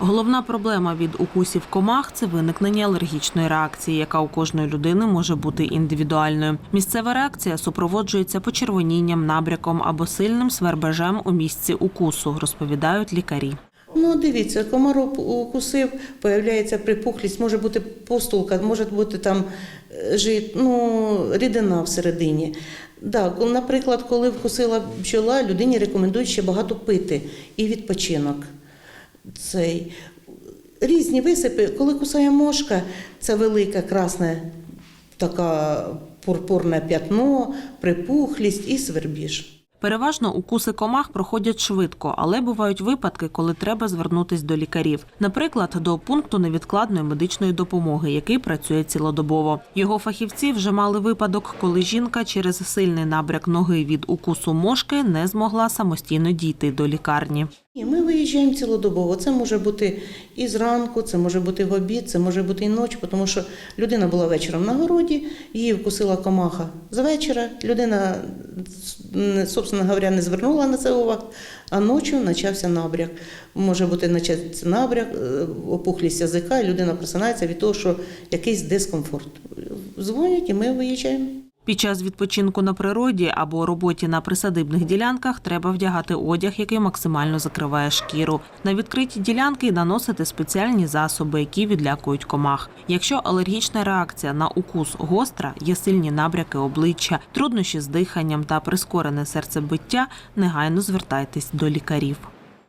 Головна проблема від укусів комах це виникнення алергічної реакції, яка у кожної людини може бути індивідуальною. Місцева реакція супроводжується почервонінням, набряком або сильним свербежем у місці укусу, розповідають лікарі. Ну, дивіться, комар укусив, появляється припухлість, може бути постулка, може бути там е, жит, ну, рідина всередині. Да, наприклад, коли вкусила бджола, людині рекомендують ще багато пити і відпочинок. Цей. Різні висипи, коли кусає мошка, це велике красне така пурпурне п'ятно, припухлість і свербіж. Переважно укуси комах проходять швидко, але бувають випадки, коли треба звернутись до лікарів. Наприклад, до пункту невідкладної медичної допомоги, який працює цілодобово. Його фахівці вже мали випадок, коли жінка через сильний набряк ноги від укусу мошки не змогла самостійно дійти до лікарні. Ні, ми виїжджаємо цілодобово. Це може бути і зранку, це може бути в обід, це може бути і ночі, тому що людина була вечором на городі, її вкусила комаха з вечора. Людина, собственно говоря, не звернула на це увагу, а ночі почався набряк. Може бути почався набряк, е, опухлість язика, і людина просинається від того, що якийсь дискомфорт. Дзвонять і ми виїжджаємо. Під час відпочинку на природі або роботі на присадибних ділянках треба вдягати одяг, який максимально закриває шкіру. На відкриті ділянки наносити спеціальні засоби, які відлякують комах. Якщо алергічна реакція на укус гостра, є сильні набряки обличчя, труднощі з диханням та прискорене серцебиття, негайно звертайтесь до лікарів.